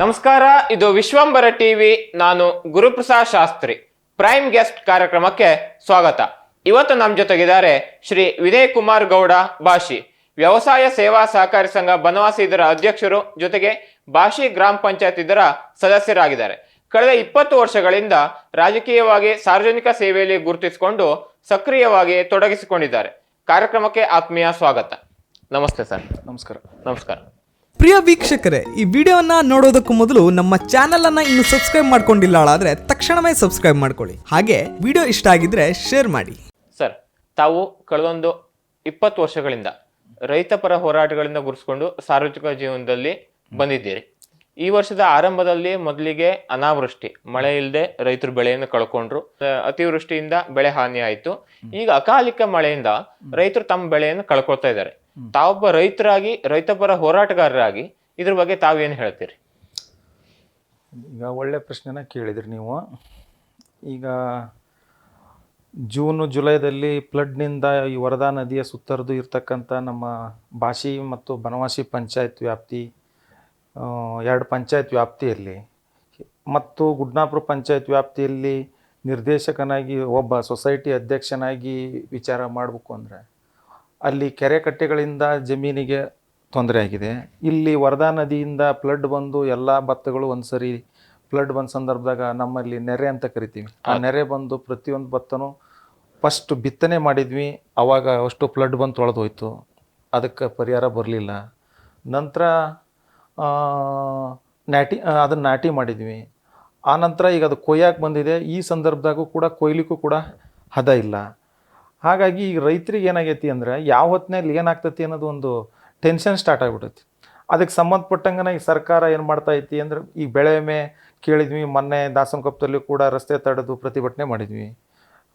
ನಮಸ್ಕಾರ ಇದು ವಿಶ್ವಂಬರ ಟಿವಿ ನಾನು ಗುರುಪ್ರಸಾದ್ ಶಾಸ್ತ್ರಿ. ಪ್ರೈಮ್ ಗೆಸ್ಟ್ ಕಾರ್ಯಕ್ರಮಕ್ಕೆ ಸ್ವಾಗತ. ಇವತ್ತು ನಮ್ಮ ಜೊತೆಗಿದ್ದಾರೆ ಶ್ರೀ ವಿನಯ್ ಕುಮಾರ್ ಗೌಡ ಭಾಷಿ. ವ್ಯವಸಾಯ ಸೇವಾ ಸಹಕಾರಿ ಸಂಘ ಬನವಾಸಿ ಇದರ ಅಧ್ಯಕ್ಷರು ಜೊತೆಗೆ ಭಾಷಿ ಗ್ರಾಮ ಪಂಚಾಯತ್ ಇದರ ಸದಸ್ಯರಾಗಿದ್ದಾರೆ. ಕಳೆದ ಇಪ್ಪತ್ತು ವರ್ಷಗಳಿಂದ ರಾಜಕೀಯವಾಗಿ ಸಾರ್ವಜನಿಕ ಸೇವೆಯಲ್ಲಿ ಗುರುತಿಸಿಕೊಂಡು ಸಕ್ರಿಯವಾಗಿ ತೊಡಗಿಸಿಕೊಂಡಿದ್ದಾರೆ. ಕಾರ್ಯಕ್ರಮಕ್ಕೆ ಆತ್ಮೀಯ ಸ್ವಾಗತ. ನಮಸ್ತೆ ಸರ್. ನಮಸ್ಕಾರ. ನಮಸ್ಕಾರ. ಪ್ರಿಯ ವೀಕ್ಷಕರೇ, ಈ ವಿಡಿಯೋನ ನೋಡೋದಕ್ಕೂ ಮೊದಲು ನಮ್ಮ ಚಾನೆಲ್ ಅನ್ನ ಇನ್ನು ಸಬ್ಸ್ಕ್ರೈಬ್ ಮಾಡ್ಕೊಂಡಿಲ್ಲ ಆದ್ರೆ ತಕ್ಷಣವೇ ಸಬ್ಸ್ಕ್ರೈಬ್ ಮಾಡ್ಕೊಳ್ಳಿ. ಹಾಗೆ ವಿಡಿಯೋ ಇಷ್ಟ ಆಗಿದ್ರೆ ಶೇರ್ ಮಾಡಿ. ಸರ್, ತಾವು ಕಳೆದೊಂದು ಇಪ್ಪತ್ತು ವರ್ಷಗಳಿಂದ ರೈತ ಪರ ಹೋರಾಟಗಳಿಂದ ಗುರುಸ್ಕೊಂಡು ಸಾರ್ವಜನಿಕ ಜೀವನದಲ್ಲಿ ಬಂದಿದ್ದೀರಿ. ಈ ವರ್ಷದ ಆರಂಭದಲ್ಲಿ ಮೊದಲಿಗೆ ಅನಾವೃಷ್ಟಿ, ಮಳೆ ಇಲ್ಲದೆ ರೈತರು ಬೆಳೆಯನ್ನು ಕಳ್ಕೊಂಡ್ರು. ಅತಿವೃಷ್ಟಿಯಿಂದ ಬೆಳೆ ಹಾನಿ ಆಯಿತು ಈಗ ಅಕಾಲಿಕ ಮಳೆಯಿಂದ ರೈತರು ತಮ್ಮ ಬೆಳೆಯನ್ನು ಕಳ್ಕೊಳ್ತಾ ಇದ್ದಾರೆ. ತಾವೊಬ್ಬ ರೈತರಾಗಿ ರೈತ ಪರ ಹೋರಾಟಗಾರರಾಗಿ ಇದ್ರ ಬಗ್ಗೆ ತಾವೇನು ಹೇಳ್ತೀರಿ? ಈಗ ಒಳ್ಳೆ ಪ್ರಶ್ನೆನ ಕೇಳಿದ್ರಿ ನೀವು. ಈಗ ಜೂನು, ಜುಲೈದಲ್ಲಿ ಫ್ಲಡ್ನಿಂದ ಈ ವರದಾ ನದಿಯ ಸುತ್ತರಿದು ಇರ್ತಕ್ಕಂಥ ನಮ್ಮ ಭಾಷಿ ಮತ್ತು ಬನವಾಸಿ ಪಂಚಾಯತ್ ವ್ಯಾಪ್ತಿ ಎರಡು ಪಂಚಾಯತ್ ವ್ಯಾಪ್ತಿಯಲ್ಲಿ ಮತ್ತು ಗುಡ್ನಾಪುರ ಪಂಚಾಯತ್ ವ್ಯಾಪ್ತಿಯಲ್ಲಿ ನಿರ್ದೇಶಕನಾಗಿ ಒಬ್ಬ ಸೊಸೈಟಿ ಅಧ್ಯಕ್ಷನಾಗಿ ವಿಚಾರ ಮಾಡಬೇಕು ಅಂದರೆ ಅಲ್ಲಿ ಕೆರೆ ಕಟ್ಟೆಗಳಿಂದ ಜಮೀನಿಗೆ ತೊಂದರೆ ಆಗಿದೆ. ಇಲ್ಲಿ ವರದಾ ನದಿಯಿಂದ ಫ್ಲಡ್ ಬಂದು ಎಲ್ಲ ಭತ್ತಗಳು ಒಂದ್ಸರಿ ಫ್ಲಡ್ ಬಂದ ಸಂದರ್ಭದಾಗ ನಮ್ಮಲ್ಲಿ ನೆರೆ ಅಂತ ಕರಿತೀವಿ. ಆ ನೆರೆ ಬಂದು ಪ್ರತಿಯೊಂದು ಭತ್ತನೂ ಫಸ್ಟ್ ಬಿತ್ತನೆ ಮಾಡಿದ್ವಿ ಅವಾಗ ಅಷ್ಟು ಫ್ಲಡ್ ಬಂದು ತೊಳೆದೋಯ್ತು. ಅದಕ್ಕೆ ಪರಿಹಾರ ಬರಲಿಲ್ಲ. ನಂತರ ನಾಟಿ ಅದನ್ನು ನಾಟಿ ಮಾಡಿದ್ವಿ. ಆ ನಂತರ ಈಗ ಅದು ಕೊಯ್ಯಾಕೆ ಬಂದಿದೆ. ಈ ಸಂದರ್ಭದಾಗೂ ಕೂಡ ಕೊಯ್ಲಿಕ್ಕೂ ಕೂಡ ಹದ ಇಲ್ಲ. ಹಾಗಾಗಿ ಈಗ ರೈತರಿಗೆ ಏನಾಗೈತಿ ಅಂದ್ರೆ ಯಾವ ಹೊತ್ತಿನಲ್ಲಿ ಏನಾಗ್ತೈತಿ ಅನ್ನೋದು ಒಂದು ಟೆನ್ಷನ್ ಸ್ಟಾರ್ಟ್ ಆಗಿಬಿಟ್ಟೈತಿ ಅದಕ್ಕೆ ಸಂಬಂಧಪಟ್ಟಂಗನ ಈ ಸರ್ಕಾರ ಏನು ಮಾಡ್ತಾ ಐತಿ ಅಂದ್ರೆ ಈ ಬೆಳೆ ವಿಮೆ ಕೇಳಿದ್ವಿ, ಮೊನ್ನೆ ದಾಸನಕೊಪ್ಪದಲ್ಲಿ ಕೂಡ ರಸ್ತೆ ತಡೆದು ಪ್ರತಿಭಟನೆ ಮಾಡಿದ್ವಿ.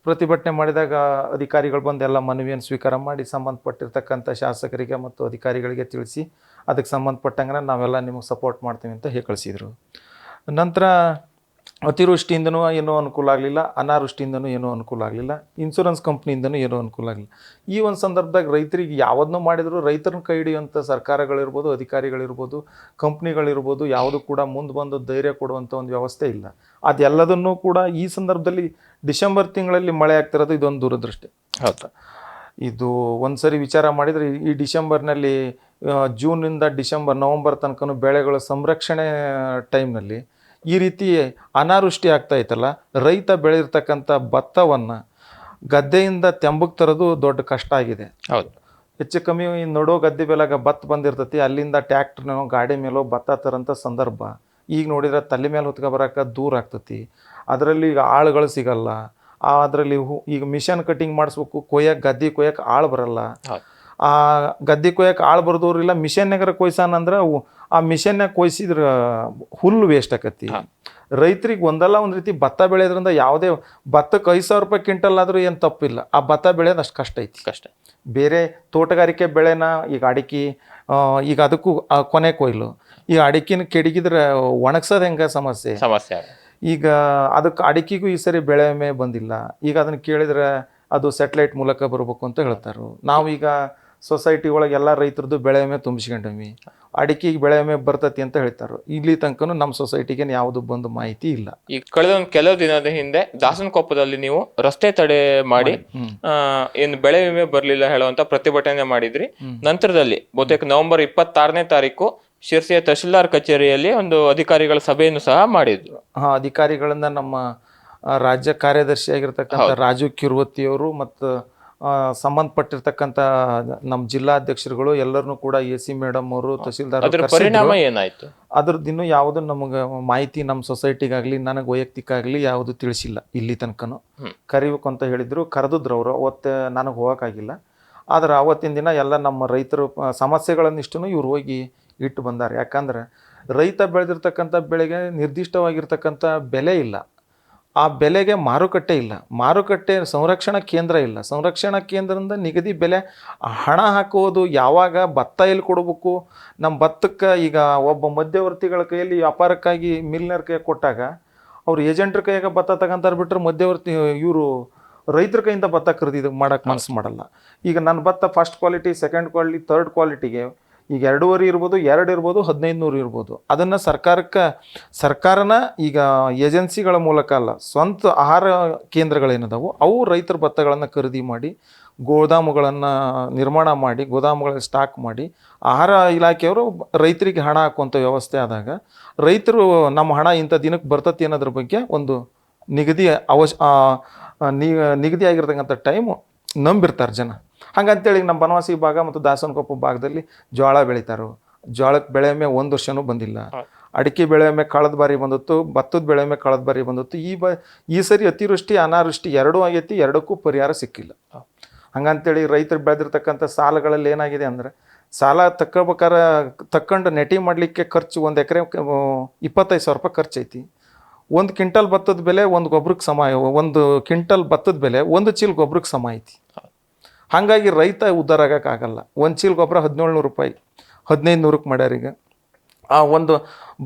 ಪ್ರತಿಭಟನೆ ಮಾಡಿದಾಗ ಅಧಿಕಾರಿಗಳು ಬಂದು ಎಲ್ಲ ಮನವಿಯನ್ನು ಸ್ವೀಕಾರ ಮಾಡಿ ಸಂಬಂಧಪಟ್ಟಿರ್ತಕ್ಕಂಥ ಶಾಸಕರಿಗೆ ಮತ್ತು ಅಧಿಕಾರಿಗಳಿಗೆ ತಿಳಿಸಿ ಅದಕ್ಕೆ ಸಂಬಂಧಪಟ್ಟಂಗೆ ನಾವೆಲ್ಲ ನಿಮಗೆ ಸಪೋರ್ಟ್ ಮಾಡ್ತೀವಿ ಅಂತ ಹೇಳಿ ಕಳಿಸಿದರು. ನಂತರ ಅತಿವೃಷ್ಟಿಯಿಂದನೂ ಏನೂ ಅನುಕೂಲ ಆಗಲಿಲ್ಲ ಅನಾವೃಷ್ಟಿಯಿಂದನೂ ಏನೂ ಅನುಕೂಲ ಆಗಲಿಲ್ಲ ಇನ್ಶೂರೆನ್ಸ್ ಕಂಪ್ನಿಯಿಂದನೂ ಏನೂ ಅನುಕೂಲ ಆಗಲಿಲ್ಲ. ಈ ಒಂದು ಸಂದರ್ಭದಾಗ ರೈತರಿಗೆ ಯಾವುದನ್ನೂ ಮಾಡಿದರೂ ರೈತರನ್ನ ಕೈ ಹಿಡಿಯುವಂಥ ಸರ್ಕಾರಗಳಿರ್ಬೋದು ಅಧಿಕಾರಿಗಳಿರ್ಬೋದು ಕಂಪ್ನಿಗಳಿರ್ಬೋದು ಯಾವುದು ಕೂಡ ಮುಂದೆ ಬಂದು ಧೈರ್ಯ ಕೊಡುವಂಥ ಒಂದು ವ್ಯವಸ್ಥೆ ಇಲ್ಲ. ಅದೆಲ್ಲದನ್ನೂ ಕೂಡ ಈ ಸಂದರ್ಭದಲ್ಲಿ ಡಿಸೆಂಬರ್ ತಿಂಗಳಲ್ಲಿ ಮಳೆ ಆಗ್ತಿರೋದು ಇದೊಂದು ದೂರದೃಷ್ಟಿ. ಹೌದಾ. ಇದು ಒಂದು ಸರಿ ವಿಚಾರ ಮಾಡಿದರೆ ಈ ಡಿಸೆಂಬರ್ನಲ್ಲಿ ಜೂನಿಂದ ಡಿಸೆಂಬರ್ ನವಂಬರ್ ತನಕ ಬೆಳೆಗಳ ಸಂರಕ್ಷಣೆ ಟೈಮ್ನಲ್ಲಿ ಈ ರೀತಿ ಅನಾವೃಷ್ಟಿ ಆಗ್ತಾ ಇತ್ತಲ್ಲ ರೈತ ಬೆಳೆದಿರ್ತಕ್ಕಂಥ ಭತ್ತವನ್ನು ಗದ್ದೆಯಿಂದ ತೆಂಬಕ್ಕೆ ತರೋದು ದೊಡ್ಡ ಕಷ್ಟ ಆಗಿದೆ. ಹೌದು. ಹೆಚ್ಚು ಕಮ್ಮಿ ನೋಡೋ ಗದ್ದೆ ಬೆಲಾಗ ಭತ್ತ ಬಂದಿರ್ತೈತಿ ಅಲ್ಲಿಂದ ಟ್ಯಾಕ್ಟ್ರ್ನೋ ಗಾಡಿ ಮೇಲೋ ಭತ್ತ ತರೋಂಥ ಸಂದರ್ಭ. ಈಗ ನೋಡಿದ್ರೆ ತಲೆ ಮೇಲೆ ಹೊತ್ಕೊ ಬರೋಕೆ ದೂರ ಆಗ್ತತಿ. ಅದರಲ್ಲಿ ಈಗ ಆಳುಗಳು ಸಿಗಲ್ಲ. ಅದರಲ್ಲಿ ಹೂ ಈಗ ಮಿಷನ್ ಕಟಿಂಗ್ ಮಾಡಿಸ್ಬೇಕು ಕೊಯ್ಯಕ್ಕೆ ಗದ್ದೆ ಕೊಯ್ಯಕ್ಕೆ ಆಳು ಬರಲ್ಲ. ಆ ಗದ್ದೆ ಕೊಯ್ಯಕ್ಕೆ ಆಳು ಬರೋದವ್ರಿಲ್ಲ ಇಲ್ಲ ಮಿಷನ್ನಾಗರ ಕೊಯ್ಸಾನ ಅಂದ್ರೆ ಅವು ಆ ಮಿಷನ್ನಾಗ ಕೊಯ್ಸಿದ್ರ ಹುಲ್ಲು ವೇಸ್ಟ್ ಆಕತಿ. ರೈತರಿಗೆ ಒಂದಲ್ಲ ಒಂದು ರೀತಿ ಭತ್ತ ಬೆಳೆಯೋದ್ರಿಂದ ಯಾವುದೇ ಭತ್ತಕ್ಕೆ ಐದು ಸಾವಿರ ರೂಪಾಯಿ ಕ್ವಿಂಟಲ್ ಆದರೂ ಏನು ತಪ್ಪಿಲ್ಲ. ಆ ಭತ್ತ ಬೆಳೆಯೋದು ಅಷ್ಟು ಕಷ್ಟ ಐತಿ. ಕಷ್ಟ. ಬೇರೆ ತೋಟಗಾರಿಕೆ ಬೆಳೆನ ಈಗ ಅಡಿಕೆ ಈಗ ಅದಕ್ಕೂ ಆ, ಕೊನೆ ಕೊಯ್ಲು. ಈಗ ಅಡಿಕೆನ ಕೆಡಗಿದ್ರೆ ಒಣಗ್ಸೋದು ಹೆಂಗೆ ಸಮಸ್ಯೆ? ಸಮಸ್ಯೆ ಈಗ ಅದಕ್ಕೆ ಅಡಿಕೆಗೂ ಈ ಸರಿ ಬೆಳೆ ವಿಮೆ ಬಂದಿಲ್ಲ. ಈಗ ಅದನ್ನು ಕೇಳಿದ್ರೆ ಅದು ಸ್ಯಾಟಲೈಟ್ ಮೂಲಕ ಬರಬೇಕು ಅಂತ ಹೇಳ್ತಾರೆ. ನಾವೀಗ ಸೊಸೈಟಿ ಒಳಗೆ ಎಲ್ಲ ರೈತರದ್ದು ಬೆಳೆ ವಿಮೆ ತುಂಬಿಸ್ಕೊಂಡೀವಿ. ಅಡಿಕೆಗೆ ಬೆಳೆ ವಿಮೆ ಬರ್ತತಿ ಅಂತ ಹೇಳ್ತಾರೆ ಇಲ್ಲಿ ತನಕನೂ ನಮ್ಮ ಸೊಸೈಟಿಗೆ ಯಾವುದು ಬಂದು ಮಾಹಿತಿ ಇಲ್ಲ. ಈ ಕಳೆದ ಒಂದು ಕೆಲವು ದಿನದ ಹಿಂದೆ ದಾಸನಕೊಪ್ಪದಲ್ಲಿ ನೀವು ರಸ್ತೆ ತಡೆ ಮಾಡಿ ಆ, ಏನು ಬೆಳೆ ವಿಮೆ ಬರಲಿಲ್ಲ ಹೇಳುವಂತ ಪ್ರತಿಭಟನೆ ಮಾಡಿದ್ರಿ. ನಂತರದಲ್ಲಿ ಬಹುತೇಕ ನವೆಂಬರ್ ಇಪ್ಪತ್ತಾರನೇ ತಾರೀಕು ಶಿರ್ಸಿಯ ತಹಶೀಲ್ದಾರ್ ಕಚೇರಿಯಲ್ಲಿ ಒಂದು ಅಧಿಕಾರಿಗಳ ಸಭೆಯನ್ನು ಸಹ ಮಾಡಿದ್ರು. ಹಾ ಅಧಿಕಾರಿಗಳನ್ನ ನಮ್ಮ ರಾಜ್ಯ ಕಾರ್ಯದರ್ಶಿ ಆಗಿರ್ತಕ್ಕಂಥ ರಾಜು ಕಿರುವತಿಯವರು ಮತ್ತು ಸಂಬಂಧಪಟ್ಟಿರ್ತಕ್ಕಂಥ ನಮ್ಮ ಜಿಲ್ಲಾಧ್ಯಕ್ಷರುಗಳು ಎಲ್ಲರನ್ನೂ ಕೂಡ ಎ ಸಿ ಮೇಡಮ್ ಅವರು ತಹಸೀಲ್ದಾರ್ ಅದ್ರ ಪರಿಣಾಮ ಏನಾಯ್ತು? ಯಾವುದು ನಮಗೆ ಮಾಹಿತಿ ನಮ್ಮ ಸೊಸೈಟಿಗಾಗಲಿ ನನಗೆ ವೈಯಕ್ತಿಕ ಆಗಲಿ ಯಾವುದು ತಿಳಿಸಿಲ್ಲ ಇಲ್ಲಿ ತನಕನು. ಕರಿಬೇಕು ಅಂತ ಹೇಳಿದ್ರು ಕರೆದಿದ್ರು ಅವರು ಅವತ್ತು ನನಗೆ ಹೋಗೋಕ್ಕಾಗಿಲ್ಲ ಆದ್ರೆ ಅವತ್ತಿನ ದಿನ ಎಲ್ಲ ನಮ್ಮ ರೈತರು ಸಮಸ್ಯೆಗಳನ್ನಿಷ್ಟೂ ಇವ್ರು ಹೋಗಿ ಇಟ್ಟು ಬಂದಾರೆ. ಯಾಕಂದ್ರೆ ರೈತ ಬೆಳೆದಿರ್ತಕ್ಕಂಥ ಬೆಳೆಗೆ ನಿರ್ದಿಷ್ಟವಾಗಿರ್ತಕ್ಕಂಥ ಬೆಲೆ ಇಲ್ಲ. ಆ ಬೆಲೆಗೆ ಮಾರುಕಟ್ಟೆ ಇಲ್ಲ. ಮಾರುಕಟ್ಟೆ ಸಂರಕ್ಷಣಾ ಕೇಂದ್ರ ಇಲ್ಲ. ಸಂರಕ್ಷಣಾ ಕೇಂದ್ರದಿಂದ ನಿಗದಿ ಬೆಲೆ ಹಣ ಹಾಕುವುದು ಯಾವಾಗ ಭತ್ತ ಎಲ್ಲಿ ಕೊಡಬೇಕು? ನಮ್ಮ ಭತ್ತಕ್ಕೆ ಈಗ ಒಬ್ಬ ಮಧ್ಯವರ್ತಿಗಳ ಕೈಯಲ್ಲಿ ವ್ಯಾಪಾರಕ್ಕಾಗಿ ಮಿಲ್ನರ್ ಕೈ ಕೊಟ್ಟಾಗ ಅವ್ರು ಏಜೆಂಟ್ರ ಕೈಯಾಗ ಭತ್ತ ತಗೊಂತಾರೆ ಬಿಟ್ಟರೆ ಮಧ್ಯವರ್ತಿ ಇವರು ರೈತರ ಕೈಯಿಂದ ಭತ್ತ ಖರೀದಿ ಮಾಡಕ್ಕೆ ಮನಸ್ಸು ಮಾಡಲ್ಲ. ಈಗ ನನ್ನ ಭತ್ತ first quality second quality third ಕ್ವಾಲಿಟಿಗೆ ಈಗ ಎರಡೂವರೆ ಇರ್ಬೋದು, ಎರಡು ಇರ್ಬೋದು ಹದಿನೈದು ನೂರು ಇರ್ಬೋದು. ಅದನ್ನು ಸರ್ಕಾರಕ್ಕೆ, ಸರ್ಕಾರನ ಈಗ ಏಜೆನ್ಸಿಗಳ ಮೂಲಕ ಅಲ್ಲ, ಸ್ವಂತ ಆಹಾರ ಕೇಂದ್ರಗಳೇನದಾವು, ಅವು ರೈತರ ಭತ್ತಗಳನ್ನು ಖರೀದಿ ಮಾಡಿ, ಗೋದಾಮುಗಳನ್ನು ನಿರ್ಮಾಣ ಮಾಡಿ, ಗೋದಾಮುಗಳ ಸ್ಟಾಕ್ ಮಾಡಿ, ಆಹಾರ ಇಲಾಖೆಯವರು ರೈತರಿಗೆ ಹಣ ಹಾಕುವಂಥ ವ್ಯವಸ್ಥೆ ಆದಾಗ, ರೈತರು ನಮ್ಮ ಹಣ ಇಂಥ ದಿನಕ್ಕೆ ಬರ್ತತಿ ಅನ್ನೋದ್ರ ಬಗ್ಗೆ ಒಂದು ನಿಗದಿ ಅವಶ್ಯ ನಿಗದಿಯಾಗಿರ್ತಕ್ಕಂಥ ಟೈಮು ನಂಬಿರ್ತಾರೆ ಜನ. ಹಂಗಂತೇಳಿ ನಮ್ಮ ಬನವಾಸಿ ಭಾಗ ಮತ್ತು ದಾಸನಕೊಪ್ಪ ಭಾಗದಲ್ಲಿ ಜೋಳ ಬೆಳೀತಾರೋ. ಜೋಳಕ್ಕೆ ಬೆಳೆ ಮೇ ಒಂದು ವರ್ಷನೂ ಬಂದಿಲ್ಲ. ಅಡಿಕೆ ಬೆಳೆ ಮೇ ಕಳೆದ ಬಾರಿ ಬಂದಿತ್ತು ಭತ್ತದ ಬೆಳೆ ಮೇ ಕಳೆದ ಬಾರಿ ಬಂದಿತ್ತು. ಈ ಬ ಈ ಸರಿ ಅತಿವೃಷ್ಟಿ ಅನಾವೃಷ್ಟಿ ಎರಡೂ ಆಗೈತಿ ಎರಡಕ್ಕೂ ಪರಿಹಾರ ಸಿಕ್ಕಿಲ್ಲ. ಹಂಗಂತೇಳಿ ರೈತರು ಬೆಳೆದಿರ್ತಕ್ಕಂಥ ಸಾಲಗಳಲ್ಲಿ ಏನಾಗಿದೆ ಅಂದರೆ ಸಾಲ ತಕ್ಕೋಬೇಕಾರೆ ತಕ್ಕೊಂಡು ನೆಟಿ ಮಾಡಲಿಕ್ಕೆ ಖರ್ಚು ಒಂದು ಎಕರೆ ಇಪ್ಪತ್ತೈದು ಸಾವಿರ ರೂಪಾಯಿ ಖರ್ಚು ಐತಿ ಒಂದು ಕ್ವಿಂಟಲ್ ಭತ್ತದ ಬೆಲೆ ಒಂದು ಗೊಬ್ಬರಕ್ಕೆ ಸಮ ಒಂದು ಕ್ವಿಂಟಲ್ ಭತ್ತದ ಬೆಲೆ ಒಂದು ಚೀಲ ಗೊಬ್ಬರಕ್ಕೆ ಸಮ ಐತಿ. ಹಾಗಾಗಿ ರೈತ ಉದ್ಧಾರ ಆಗೋಕ್ಕಾಗಲ್ಲ ಒಂದು ಚೀಲ ಗೊಬ್ಬರ ಹದಿನೇಳು ನೂರು ರೂಪಾಯಿ. ಹದಿನೈದು ನೂರಕ್ಕೆ ಮಾಡ್ಯಾರ ಈಗ. ಆ ಒಂದು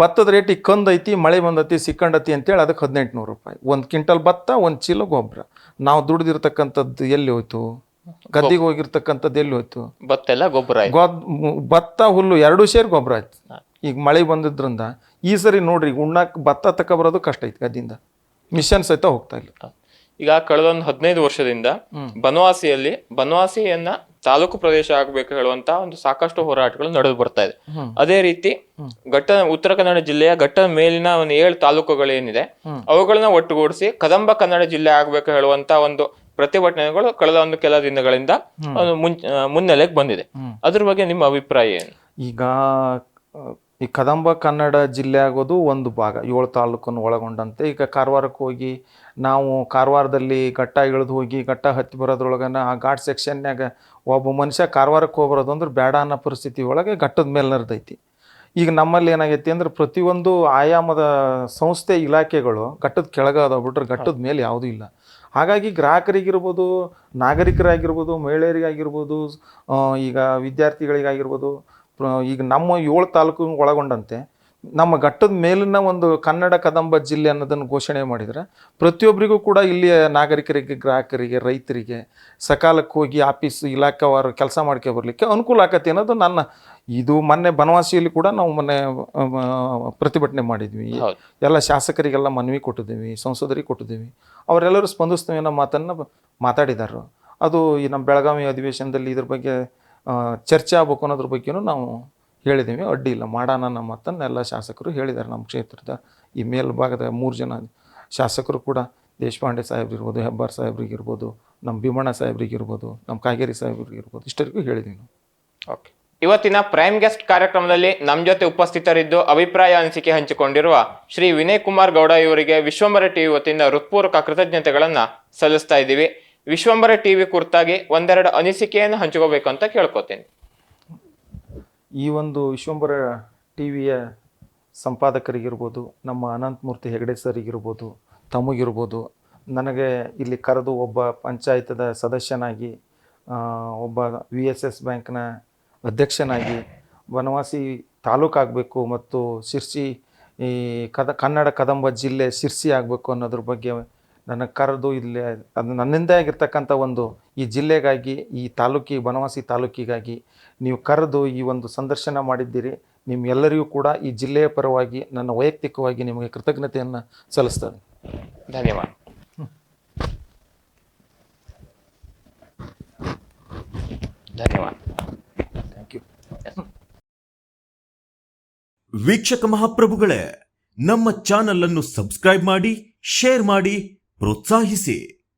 ಭತ್ತದ ರೇಟ್ ಈಗ ಕಂದ್ ಐತಿ ಮಳೆ ಬಂದೈತಿ ಸಿಕ್ಕಂಡತಿ ಅಂತೇಳಿ ಅದಕ್ಕೆ ಹದಿನೆಂಟು ನೂರು ರೂಪಾಯಿ. ಒಂದು ಕ್ವಿಂಟಲ್ ಭತ್ತ ಒಂದು ಚೀಲ ಗೊಬ್ಬರ. ನಾವು ದುಡ್ದಿರ್ತಕ್ಕಂಥದ್ದು ಎಲ್ಲಿ ಹೋಯ್ತು? ಗದ್ದಿಗೆ ಹೋಗಿರ್ತಕ್ಕಂಥದ್ದು ಎಲ್ಲಿ ಹೋಯ್ತು? ಭತ್ತ ಎಲ್ಲ ಗೊಬ್ಬರ ಭತ್ತ ಹುಲ್ಲು ಎರಡು ಸೇರಿ ಗೊಬ್ಬರ ಆಯ್ತು. ಈಗ ಮಳೆ ಬಂದಿದ್ರಿಂದ ಈ ಸರಿ ನೋಡ್ರಿ ಉಣ್ಣಕ್ಕೆ ಭತ್ತ ಭತ್ತ ಬರೋದು ಕಷ್ಟ ಐತಿ ಗದ್ದಿಂದ. ಮಿಷನ್ ಸಹಿತ ಹೋಗ್ತಾ ಇಲ್ಲ. ಈಗ ಕಳೆದೊಂದು ಹದಿನೈದು ವರ್ಷದಿಂದ ಬನವಾಸಿಯಲ್ಲಿ ಬನವಾಸಿಯನ್ನ ತಾಲೂಕು ಪ್ರದೇಶ ಆಗಬೇಕು ಹೇಳುವಂತ ಒಂದು ಸಾಕಷ್ಟು ಹೋರಾಟಗಳು ನಡೆದು ಬರ್ತಾ ಇದೆ. ಅದೇ ರೀತಿ ಘಟ್ಟ ಉತ್ತರ ಕನ್ನಡ ಜಿಲ್ಲೆಯ ಘಟ್ಟದ ಮೇಲಿನ ಒಂದು ಏಳು ತಾಲೂಕುಗಳೇನಿದೆ ಅವುಗಳನ್ನ ಒಟ್ಟುಗೂಡಿಸಿ ಕದಂಬ ಕನ್ನಡ ಜಿಲ್ಲೆ ಆಗ್ಬೇಕು ಹೇಳುವಂತ ಒಂದು ಪ್ರತಿಭಟನೆಗಳು ಕಳೆದ ಒಂದು ಕೆಲ ದಿನಗಳಿಂದ ಮುನ್ನೆಲೆಗೆ ಬಂದಿದೆ. ಅದ್ರ ಬಗ್ಗೆ ನಿಮ್ಮ ಅಭಿಪ್ರಾಯ ಏನು? ಈಗ ಈ ಕದಂಬ ಕನ್ನಡ ಜಿಲ್ಲೆ ಆಗೋದು ಒಂದು ಭಾಗ, ಏಳು ತಾಲೂಕನ್ನು ಒಳಗೊಂಡಂತೆ. ಈಗ ಕಾರವಾರಕ್ಕೆ ಹೋಗಿ ನಾವು ಕಾರವಾರದಲ್ಲಿ ಘಟ್ಟ ಇಳಿದು ಹೋಗಿ ಘಟ್ಟ ಹತ್ತಿ ಬರೋದ್ರೊಳಗನ ಆ ಘಾಟ್ ಸೆಕ್ಷನ್ನಾಗ ಒಬ್ಬ ಮನುಷ್ಯ ಕಾರವಾರಕ್ಕೆ ಹೋಗ್ಬರೋದು ಅಂದ್ರೆ ಬೇಡ ಅನ್ನೋ ಪರಿಸ್ಥಿತಿ ಒಳಗೆ ಘಟ್ಟದ ಮೇಲೆ ನಡೆದೈತಿ. ಈಗ ನಮ್ಮಲ್ಲಿ ಏನಾಗೈತಿ ಅಂದ್ರೆ ಪ್ರತಿಯೊಂದು ಆಯಾಮದ ಸಂಸ್ಥೆ ಇಲಾಖೆಗಳು ಘಟ್ಟದ ಕೆಳಗೆ ಅದಾವ ಬಿಟ್ರೆ ಘಟ್ಟದ ಮೇಲೆ ಯಾವುದೂ ಇಲ್ಲ. ಹಾಗಾಗಿ ಗ್ರಾಹಕರಿಗಿರ್ಬೋದು, ನಾಗರಿಕರಾಗಿರ್ಬೋದು, ಮಹಿಳೆಯರಿಗಾಗಿರ್ಬೋದು ಈಗ ವಿದ್ಯಾರ್ಥಿಗಳಿಗಾಗಿರ್ಬೋದು ಈಗ ನಮ್ಮ ಏಳು ತಾಲೂಕು ಒಳಗೊಂಡಂತೆ ನಮ್ಮ ಘಟ್ಟದ ಮೇಲಿನ ಒಂದು ಕನ್ನಡ ಕದಂಬ ಜಿಲ್ಲೆ ಅನ್ನೋದನ್ನು ಘೋಷಣೆ ಮಾಡಿದರೆ ಪ್ರತಿಯೊಬ್ಬರಿಗೂ ಕೂಡ ಇಲ್ಲಿಯ ನಾಗರಿಕರಿಗೆ ಗ್ರಾಹಕರಿಗೆ ರೈತರಿಗೆ ಸಕಾಲಕ್ಕೆ ಹೋಗಿ ಆಫೀಸ್ ಇಲಾಖೆವಾರು ಕೆಲಸ ಮಾಡ್ಕೊ ಬರಲಿಕ್ಕೆ ಅನುಕೂಲ ಆಕತಿ ಅನ್ನೋದು ನನ್ನ ಇದು ಮೊನ್ನೆ ಬನವಾಸಿಯಲ್ಲಿ ಕೂಡ ನಾವು ಮೊನ್ನೆ ಪ್ರತಿಭಟನೆ ಮಾಡಿದ್ವಿ. ಎಲ್ಲ ಶಾಸಕರಿಗೆಲ್ಲ ಮನವಿ ಕೊಟ್ಟಿದ್ದೀವಿ ಸಂಸದರಿಗೆ ಕೊಟ್ಟಿದ್ದೀವಿ. ಅವರೆಲ್ಲರೂ ಸ್ಪಂದಿಸ್ತೀವಿ ಅನ್ನೋ ಮಾತನ್ನು ಮಾತಾಡಿದರು. ಅದು ಈ ನಮ್ಮ ಬೆಳಗಾವಿ ಅಧಿವೇಶನದಲ್ಲಿ ಇದ್ರ ಬಗ್ಗೆ ಚರ್ಚೆ ಆಗ್ಬೇಕು ಅನ್ನೋದ್ರ ಬಗ್ಗೆನೂ ನಾವು ಹೇಳಿದ್ದೀವಿ ಅಡ್ಡಿ ಇಲ್ಲ, ಮಾಡೋಣ ನಮ್ಮ ಎಲ್ಲ ಶಾಸಕರು ಹೇಳಿದ್ದಾರೆ ನಮ್ಮ ಕ್ಷೇತ್ರದ ಈ ಮೇಲ್ಭಾಗದ ಮೂರು ಜನ ಶಾಸಕರು ಕೂಡ, ದೇಶಪಾಂಡೆ ಸಾಹೇಬ್ರಿರ್ಬೋದು ಹೆಬ್ಬಾರ್ ಸಾಹೇಬ್ರಿಗಿರ್ಬೋದು ನಮ್ಮ ಭೀಮಣ್ಣ ಸಾಹೇಬ್ರಿಗಿರ್ಬೋದು ನಮ್ಮ ಕಾಗೇರಿ ಸಾಹೇಬ್ರಿಗಿರ್ಬೋದು ಇಷ್ಟರಿಗೂ ಹೇಳಿದ್ದೀವಿ ನಾವು. ಓಕೆ ಇವತ್ತಿನ ಪ್ರೈಮ್ ಗೆಸ್ಟ್ ಕಾರ್ಯಕ್ರಮದಲ್ಲಿ ನಮ್ಮ ಜೊತೆ ಉಪಸ್ಥಿತರಿದ್ದು ಅಭಿಪ್ರಾಯ ಅನಿಸಿಕೆ ಹಂಚಿಕೊಂಡಿರುವ ಶ್ರೀ ವಿನಯ್ ಕುಮಾರ್ ಗೌಡ ಇವರಿಗೆ ವಿಶ್ವಂಬರ ಟಿವಿ ವತಿಯಿಂದ ಹೃತ್ಪೂರ್ವಕ ಕೃತಜ್ಞತೆಗಳನ್ನು ಸಲ್ಲಿಸ್ತಾ ಇದ್ದೀವಿ. ವಿಶ್ವಂಬರ ಟಿವಿ ಕುರಿತಾಗಿ ಒಂದೆರಡು ಅನಿಸಿಕೆಯನ್ನು ಹಂಚ್ಕೋಬೇಕು ಅಂತ ಕೇಳ್ಕೊತೀನಿ. ಈ ಒಂದು ವಿಶ್ವಂಬರ ಟಿವಿಯ ಸಂಪಾದಕರಿಗಿರ್ಬೋದು, ನಮ್ಮ ಅನಂತಮೂರ್ತಿ ಹೆಗಡೆ ಸರಿಗಿರ್ಬೋದು, ತಮಗಿರ್ಬೋದು, ನನಗೆ ಇಲ್ಲಿ ಕರೆದು ಒಬ್ಬ ಪಂಚಾಯತದ ಸದಸ್ಯನಾಗಿ ಒಬ್ಬ ವಿ ಎಸ್ ಎಸ್ ಬ್ಯಾಂಕ್ನ ಅಧ್ಯಕ್ಷನಾಗಿ ವನವಾಸಿ ತಾಲೂಕಾಗಬೇಕು ಮತ್ತು ಶಿರ್ಸಿ ಈ ಕದ, ಕನ್ನಡ ಕದಂಬ ಜಿಲ್ಲೆ ಶಿರ್ಸಿ ಆಗಬೇಕು ಅನ್ನೋದ್ರ ಬಗ್ಗೆ ನನಗೆ ಕರೆದು ಇಲ್ಲಿ ಅದು ನನ್ನಿಂದ ಆಗಿರ್ತಕ್ಕಂಥ ಒಂದು ಈ ಜಿಲ್ಲೆಗಾಗಿ ಈ ತಾಲೂಕಿ ಬನವಾಸಿ ತಾಲೂಕಿಗಾಗಿ ನೀವು ಕರೆದು ಈ ಒಂದು ಸಂದರ್ಶನ ಮಾಡಿದ್ದೀರಿ. ನಿಮ್ಮೆಲ್ಲರಿಗೂ ಕೂಡ ಈ ಜಿಲ್ಲೆಯ ಪರವಾಗಿ ನನ್ನ ವೈಯಕ್ತಿಕವಾಗಿ ನಿಮಗೆ ಕೃತಜ್ಞತೆಯನ್ನು ಸಲ್ಲಿಸ್ತೇನೆ. ಧನ್ಯವಾದ. ಧನ್ಯವಾದ. ಥ್ಯಾಂಕ್ ಯು ವೀಕ್ಷಕ ಮಹಾಪ್ರಭುಗಳೇ ನಮ್ಮ ಚಾನಲ್ ಅನ್ನು ಸಬ್ಸ್ಕ್ರೈಬ್ ಮಾಡಿ ಶೇರ್ ಮಾಡಿ ಪ್ರೋತ್ಸಾಹಿಸಿ.